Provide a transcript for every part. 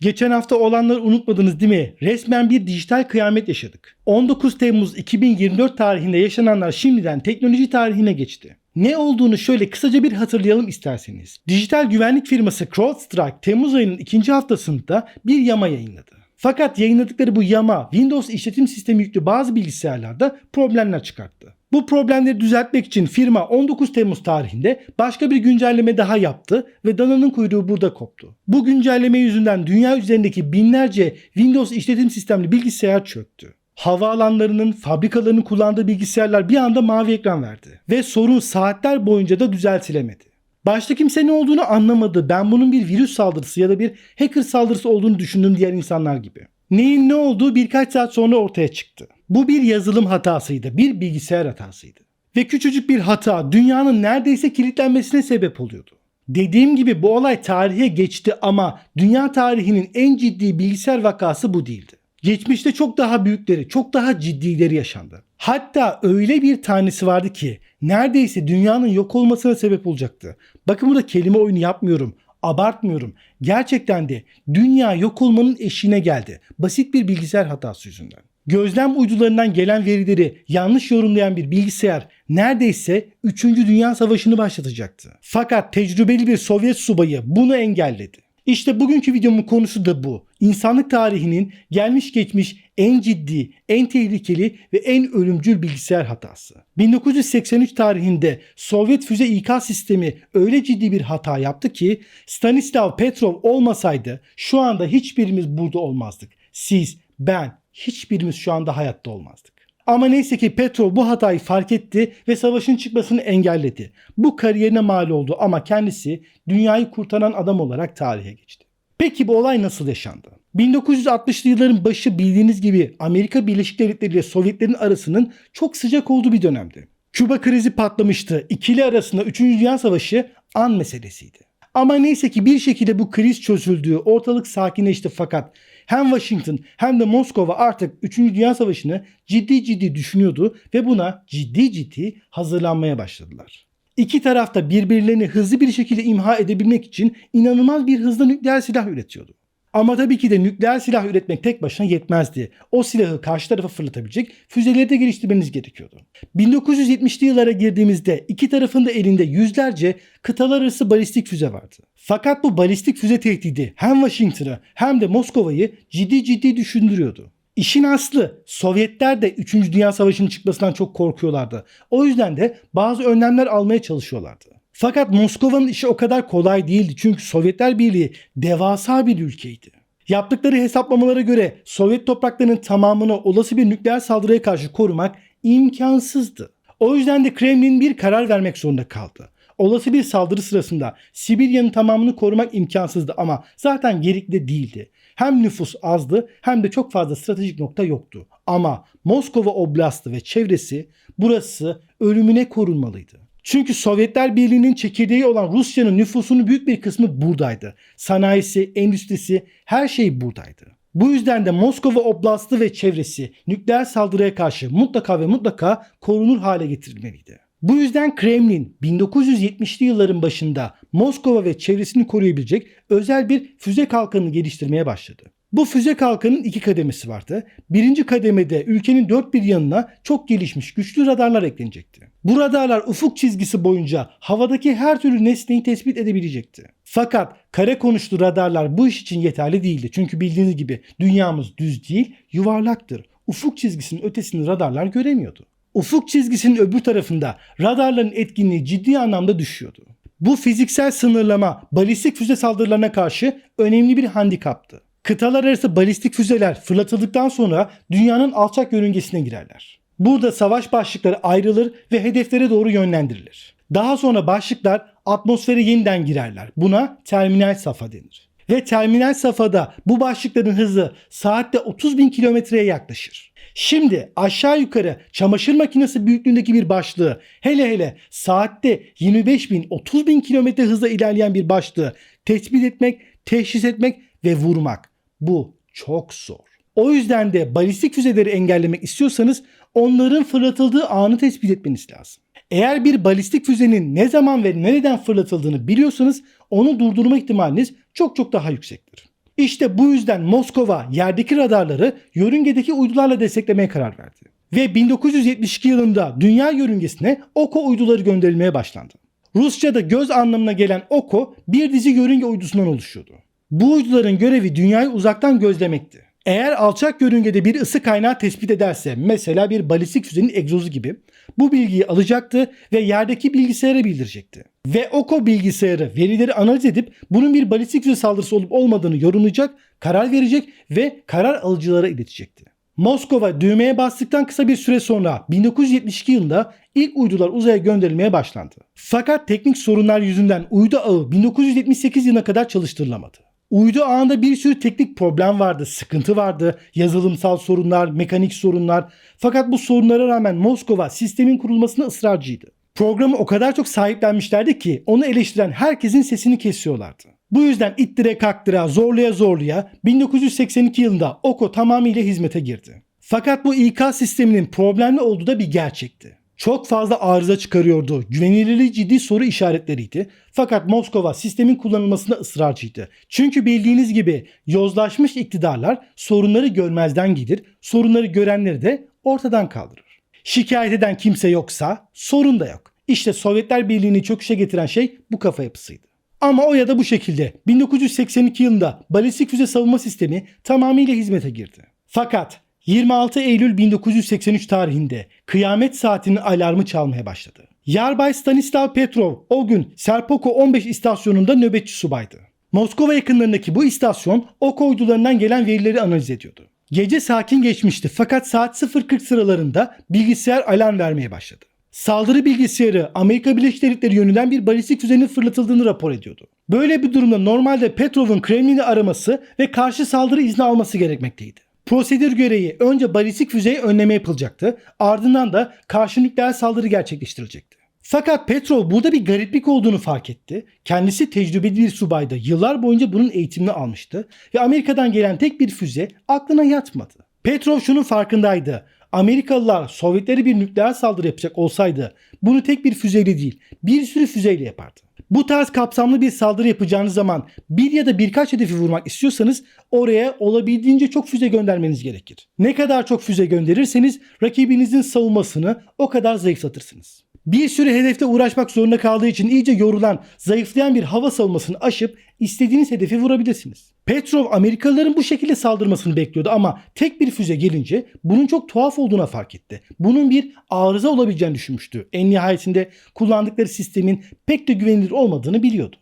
Geçen hafta olanları unutmadınız değil mi? Resmen bir dijital kıyamet yaşadık. 19 Temmuz 2024 tarihinde yaşananlar şimdiden teknoloji tarihine geçti. Ne olduğunu şöyle kısaca bir hatırlayalım isterseniz. Dijital güvenlik firması CrowdStrike Temmuz ayının ikinci haftasında bir yama yayınladı. Fakat yayınladıkları bu yama Windows işletim sistemi yüklü bazı bilgisayarlarda problemler çıkarttı. Bu problemleri düzeltmek için firma 19 Temmuz tarihinde başka bir güncelleme daha yaptı ve dananın kuyruğu burada koptu. Bu güncelleme yüzünden dünya üzerindeki binlerce Windows işletim sistemli bilgisayar çöktü. Havaalanlarının, fabrikaların kullandığı bilgisayarlar bir anda mavi ekran verdi ve sorun saatler boyunca da düzeltilemedi. Başta kimse ne olduğunu anlamadı. Ben bunun bir virüs saldırısı ya da bir hacker saldırısı olduğunu düşündüm diğer insanlar gibi. Neyin ne olduğu birkaç saat sonra ortaya çıktı. Bu bir yazılım hatasıydı, bir bilgisayar hatasıydı. Ve küçücük bir hata dünyanın neredeyse kilitlenmesine sebep oluyordu. Dediğim gibi bu olay tarihe geçti ama dünya tarihinin en ciddi bilgisayar vakası bu değildi. Geçmişte çok daha büyükleri, çok daha ciddileri yaşandı. Hatta öyle bir tanesi vardı ki neredeyse dünyanın yok olmasına sebep olacaktı. Bakın burada kelime oyunu yapmıyorum, abartmıyorum. Gerçekten de dünya yok olmanın eşiğine geldi. Basit bir bilgisayar hatası yüzünden. Gözlem uydularından gelen verileri yanlış yorumlayan bir bilgisayar neredeyse 3. Dünya Savaşı'nı başlatacaktı. Fakat tecrübeli bir Sovyet subayı bunu engelledi. İşte bugünkü videomun konusu da bu. İnsanlık tarihinin gelmiş geçmiş en ciddi, en tehlikeli ve en ölümcül bilgisayar hatası. 1983 tarihinde Sovyet füze ikaz sistemi öyle ciddi bir hata yaptı ki Stanislav Petrov olmasaydı şu anda hiçbirimiz burada olmazdık. Siz, ben, hiçbirimiz şu anda hayatta olmazdık. Ama neyse ki Petrov bu hatayı fark etti ve savaşın çıkmasını engelledi. Bu kariyerine mal oldu ama kendisi dünyayı kurtaran adam olarak tarihe geçti. Peki bu olay nasıl yaşandı? 1960'lı yılların başı bildiğiniz gibi Amerika Birleşik Devletleri ile Sovyetlerin arasının çok sıcak olduğu bir dönemdi. Küba krizi patlamıştı. İkili arasında 3. Dünya Savaşı an meselesiydi. Ama neyse ki bir şekilde bu kriz çözüldü, ortalık sakinleşti fakat hem Washington hem de Moskova artık 3. Dünya Savaşı'nı ciddi ciddi düşünüyordu ve buna ciddi ciddi hazırlanmaya başladılar. İki taraf da birbirlerini hızlı bir şekilde imha edebilmek için inanılmaz bir hızla nükleer silah üretiyordu. Ama tabii ki de nükleer silah üretmek tek başına yetmezdi. O silahı karşı tarafa fırlatabilecek füzeleri de geliştirmeniz gerekiyordu. 1970'li yıllara girdiğimizde iki tarafın da elinde yüzlerce kıtalar arası balistik füze vardı. Fakat bu balistik füze tehdidi hem Washington'ı hem de Moskova'yı ciddi ciddi düşündürüyordu. İşin aslı Sovyetler de 3. Dünya Savaşı'nın çıkmasından çok korkuyorlardı. O yüzden de bazı önlemler almaya çalışıyorlardı. Fakat Moskova'nın işi o kadar kolay değildi çünkü Sovyetler Birliği devasa bir ülkeydi. Yaptıkları hesaplamalara göre Sovyet topraklarının tamamını olası bir nükleer saldırıya karşı korumak imkansızdı. O yüzden de Kremlin bir karar vermek zorunda kaldı. Olası bir saldırı sırasında Sibirya'nın tamamını korumak imkansızdı ama zaten gerekli değildi. Hem nüfus azdı hem de çok fazla stratejik nokta yoktu. Ama Moskova Oblastı ve çevresi burası ölümüne korunmalıydı. Çünkü Sovyetler Birliği'nin çekirdeği olan Rusya'nın nüfusunun büyük bir kısmı buradaydı. Sanayisi, endüstrisi, her şey buradaydı. Bu yüzden de Moskova Oblastı ve çevresi nükleer saldırıya karşı mutlaka ve mutlaka korunur hale getirilmeliydi. Bu yüzden Kremlin 1970'li yılların başında Moskova ve çevresini koruyabilecek özel bir füze kalkanını geliştirmeye başladı. Bu füze kalkanının iki kademesi vardı. Birinci kademede ülkenin dört bir yanına çok gelişmiş güçlü radarlar eklenecekti. Bu radarlar ufuk çizgisi boyunca havadaki her türlü nesneyi tespit edebilecekti. Fakat kare konuşlu radarlar bu iş için yeterli değildi. Çünkü bildiğiniz gibi dünyamız düz değil yuvarlaktır. Ufuk çizgisinin ötesini radarlar göremiyordu. Ufuk çizgisinin öbür tarafında radarların etkinliği ciddi anlamda düşüyordu. Bu fiziksel sınırlama balistik füze saldırılarına karşı önemli bir handikaptı. Kıtalar arası balistik füzeler fırlatıldıktan sonra dünyanın alçak yörüngesine girerler. Burada savaş başlıkları ayrılır ve hedeflere doğru yönlendirilir. Daha sonra başlıklar atmosfere yeniden girerler. Buna terminal safa denir. Ve terminal safhada bu başlıkların hızı saatte 30 bin kilometreye yaklaşır. Şimdi aşağı yukarı çamaşır makinesi büyüklüğündeki bir başlığı hele hele saatte 25 bin 30 bin kilometre hızla ilerleyen bir başlığı tespit etmek, teşhis etmek ve vurmak bu çok zor. O yüzden de balistik füzeleri engellemek istiyorsanız onların fırlatıldığı anı tespit etmeniz lazım. Eğer bir balistik füzenin ne zaman ve nereden fırlatıldığını biliyorsanız onu durdurma ihtimaliniz çok çok daha yüksektir. İşte bu yüzden Moskova yerdeki radarları yörüngedeki uydularla desteklemeye karar verdi. Ve 1972 yılında dünya yörüngesine OKO uyduları gönderilmeye başlandı. Rusça'da göz anlamına gelen OKO bir dizi yörünge uydusundan oluşuyordu. Bu uyduların görevi dünyayı uzaktan gözlemekti. Eğer alçak yörüngede bir ısı kaynağı tespit ederse mesela bir balistik füzenin egzozu gibi bu bilgiyi alacaktı ve yerdeki bilgisayara bildirecekti. Ve OKO bilgisayarı verileri analiz edip bunun bir balistik füze saldırısı olup olmadığını yorumlayacak, karar verecek ve karar alıcılara iletecekti. Moskova düğmeye bastıktan kısa bir süre sonra 1972 yılında ilk uydular uzaya gönderilmeye başlandı. Fakat teknik sorunlar yüzünden uydu ağı 1978 yılına kadar çalıştırılamadı. Uydu ağında bir sürü teknik problem vardı, sıkıntı vardı, yazılımsal sorunlar, mekanik sorunlar. Fakat bu sorunlara rağmen Moskova sistemin kurulmasına ısrarcıydı. Programı o kadar çok sahiplenmişlerdi ki onu eleştiren herkesin sesini kesiyorlardı. Bu yüzden ittire kaktıra, zorluya zorluya 1982 yılında OKO tamamıyla hizmete girdi. Fakat bu İK sisteminin problemli olduğu da bir gerçekti. Çok fazla arıza çıkarıyordu. Güvenilirliği ciddi soru işaretleriydi. Fakat Moskova sistemin kullanılmasına ısrarcıydı. Çünkü bildiğiniz gibi yozlaşmış iktidarlar sorunları görmezden gelir, sorunları görenleri de ortadan kaldırır. Şikayet eden kimse yoksa sorun da yok. İşte Sovyetler Birliği'ni çöküşe getiren şey bu kafa yapısıydı. Ama o ya da bu şekilde 1982 yılında balistik füze savunma sistemi tamamıyla hizmete girdi. Fakat 26 Eylül 1983 tarihinde kıyamet saatinin alarmı çalmaya başladı. Yarbay Stanislav Petrov o gün Serpoko 15 istasyonunda nöbetçi subaydı. Moskova yakınlarındaki bu istasyon ok uydularından gelen verileri analiz ediyordu. Gece sakin geçmişti fakat saat 0.40 sıralarında bilgisayar alarm vermeye başladı. Saldırı bilgisayarı Amerika Birleşik Devletleri yönünden bir balistik füzenin fırlatıldığını rapor ediyordu. Böyle bir durumda normalde Petrov'un Kremlin'i araması ve karşı saldırı izni alması gerekmekteydi. Prosedür gereği önce balistik füzeyi önleme yapılacaktı, ardından da karşı nükleer saldırı gerçekleştirilecekti. Fakat Petrov burada bir gariplik olduğunu fark etti. Kendisi tecrübeli bir subaydı. Yıllar boyunca bunun eğitimini almıştı ve Amerika'dan gelen tek bir füze aklına yatmadı. Petrov şunun farkındaydı. Amerikalılar Sovyetleri bir nükleer saldırı yapacak olsaydı bunu tek bir füzeyle değil bir sürü füzeyle yapardı. Bu tarz kapsamlı bir saldırı yapacağınız zaman bir ya da birkaç hedefi vurmak istiyorsanız oraya olabildiğince çok füze göndermeniz gerekir. Ne kadar çok füze gönderirseniz rakibinizin savunmasını o kadar zayıflatırsınız. Bir sürü hedefte uğraşmak zorunda kaldığı için iyice yorulan, zayıflayan bir hava savunmasını aşıp istediğiniz hedefi vurabilirsiniz. Petrov Amerikalıların bu şekilde saldırmasını bekliyordu ama tek bir füze gelince bunun çok tuhaf olduğuna fark etti. Bunun bir arıza olabileceğini düşünmüştü. En nihayetinde kullandıkları sistemin pek de güvenilir olmadığını biliyordu.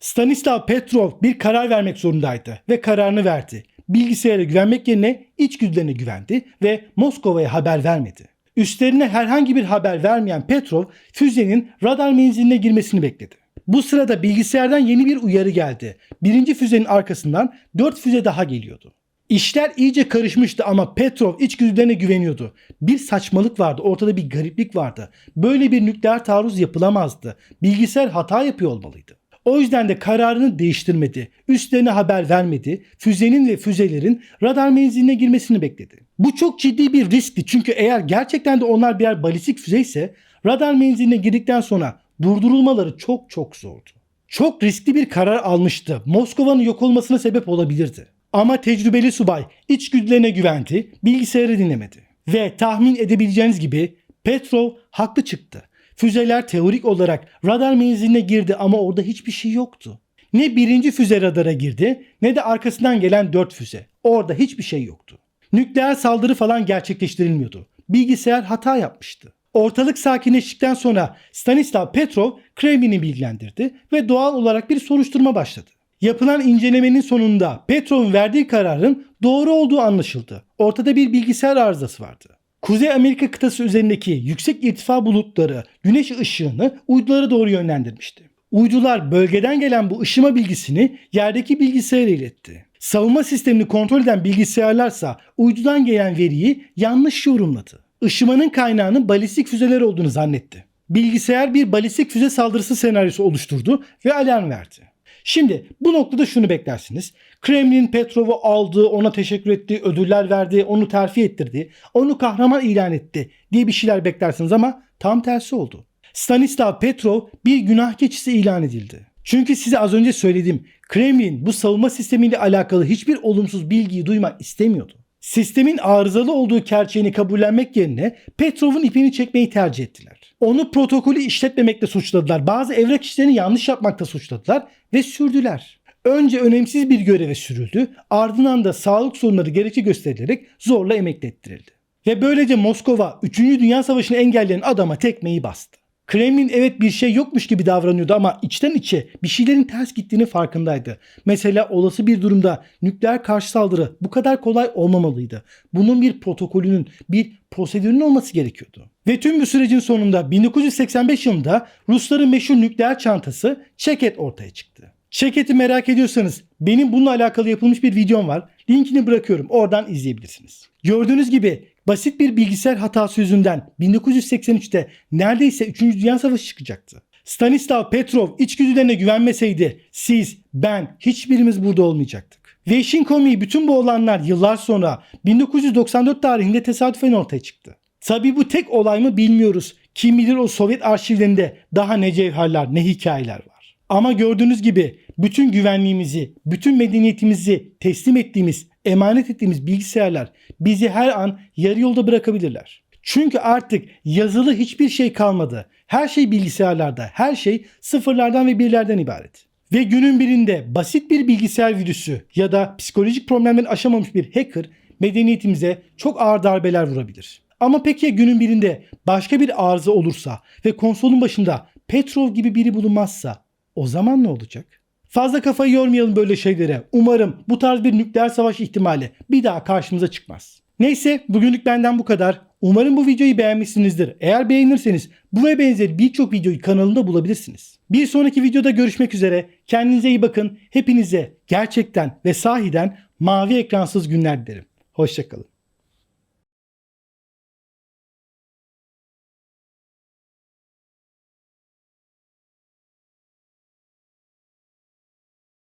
Stanislav Petrov bir karar vermek zorundaydı ve kararını verdi. Bilgisayara güvenmek yerine içgüdülerine güvendi ve Moskova'ya haber vermedi. Üstlerine herhangi bir haber vermeyen Petrov füzenin radar menziline girmesini bekledi. Bu sırada bilgisayardan yeni bir uyarı geldi. Birinci füzenin arkasından dört füze daha geliyordu. İşler iyice karışmıştı ama Petrov içgüdülerine güveniyordu. Bir saçmalık vardı, ortada bir gariplik vardı. Böyle bir nükleer taarruz yapılamazdı. Bilgisayar hata yapıyor olmalıydı. O yüzden de kararını değiştirmedi. Üstlerine haber vermedi. Füzenin ve füzelerin radar menziline girmesini bekledi. Bu çok ciddi bir riskti çünkü eğer gerçekten de onlar birer balistik füze ise radar menziline girdikten sonra durdurulmaları çok çok zordu. Çok riskli bir karar almıştı. Moskova'nın yok olmasına sebep olabilirdi. Ama tecrübeli subay içgüdülerine güvendi, bilgisayarı dinlemedi. Ve tahmin edebileceğiniz gibi Petrov haklı çıktı. Füzeler teorik olarak radar menziline girdi ama orada hiçbir şey yoktu. Ne birinci füze radara girdi ne de arkasından gelen dört füze. Orada hiçbir şey yoktu. Nükleer saldırı falan gerçekleştirilmiyordu. Bilgisayar hata yapmıştı. Ortalık sakinleştikten sonra Stanislav Petrov Kremlin'i bilgilendirdi ve doğal olarak bir soruşturma başladı. Yapılan incelemenin sonunda Petrov'un verdiği kararın doğru olduğu anlaşıldı. Ortada bir bilgisayar arızası vardı. Kuzey Amerika kıtası üzerindeki yüksek irtifa bulutları güneş ışığını uydulara doğru yönlendirmişti. Uydular bölgeden gelen bu ışıma bilgisini yerdeki bilgisayara iletti. Savunma sistemini kontrol eden bilgisayarlarsa uydudan gelen veriyi yanlış yorumladı. Işımanın kaynağının balistik füzeler olduğunu zannetti. Bilgisayar bir balistik füze saldırısı senaryosu oluşturdu ve alarm verdi. Şimdi bu noktada şunu beklersiniz. Kremlin Petrov'u aldı, ona teşekkür etti, ödüller verdi, onu terfi ettirdi, onu kahraman ilan etti diye bir şeyler beklersiniz ama tam tersi oldu. Stanislav Petrov bir günah keçisi ilan edildi. Çünkü size az önce söyledim. Kremlin bu savunma sistemiyle alakalı hiçbir olumsuz bilgiyi duymak istemiyordu. Sistemin arızalı olduğu gerçeğini kabullenmek yerine Petrov'un ipini çekmeyi tercih ettiler. Onu protokolü işletmemekle suçladılar. Bazı evrak işlerini yanlış yapmakta suçladılar ve sürdüler. Önce önemsiz bir göreve sürüldü, ardından da sağlık sorunları gerekçe gösterilerek zorla emekli ettirildi. Ve böylece Moskova 3. Dünya Savaşı'nı engelleyen adama tekmeyi bastı. Kremlin evet bir şey yokmuş gibi davranıyordu ama içten içe bir şeylerin ters gittiğini farkındaydı. Mesela olası bir durumda nükleer karşı saldırı bu kadar kolay olmamalıydı. Bunun bir protokolünün, bir prosedürünün olması gerekiyordu. Ve tüm bu sürecin sonunda 1985 yılında Rusların meşhur nükleer çantası Çeket ortaya çıktı. Çeket'i merak ediyorsanız benim bununla alakalı yapılmış bir videom var. Linkini bırakıyorum. Oradan izleyebilirsiniz. Gördüğünüz gibi basit bir bilgisayar hatası yüzünden 1983'te neredeyse 3. Dünya Savaşı çıkacaktı. Stanislav Petrov içgüdülerine güvenmeseydi siz, ben, hiçbirimiz burada olmayacaktık. Ve işin komiği bütün bu olanlar yıllar sonra 1994 tarihinde tesadüfen ortaya çıktı. Tabi bu tek olay mı bilmiyoruz. Kim bilir o Sovyet arşivlerinde daha ne cevherler ne hikayeler var. Ama gördüğünüz gibi bütün güvenliğimizi, bütün medeniyetimizi teslim ettiğimiz, emanet ettiğimiz bilgisayarlar bizi her an yarı yolda bırakabilirler. Çünkü artık yazılı hiçbir şey kalmadı. Her şey bilgisayarlarda, her şey sıfırlardan ve birlerden ibaret. Ve günün birinde basit bir bilgisayar virüsü ya da psikolojik problemleri aşamamış bir hacker medeniyetimize çok ağır darbeler vurabilir. Ama peki ya günün birinde başka bir arıza olursa ve konsolun başında Petrov gibi biri bulunmazsa o zaman ne olacak? Fazla kafayı yormayalım böyle şeylere. Umarım bu tarz bir nükleer savaş ihtimali bir daha karşımıza çıkmaz. Neyse bugünlük benden bu kadar. Umarım bu videoyu beğenmişsinizdir. Eğer beğenirseniz bu ve benzeri birçok videoyu kanalımda bulabilirsiniz. Bir sonraki videoda görüşmek üzere. Kendinize iyi bakın. Hepinize gerçekten ve sahiden mavi ekransız günler dilerim. Hoşçakalın.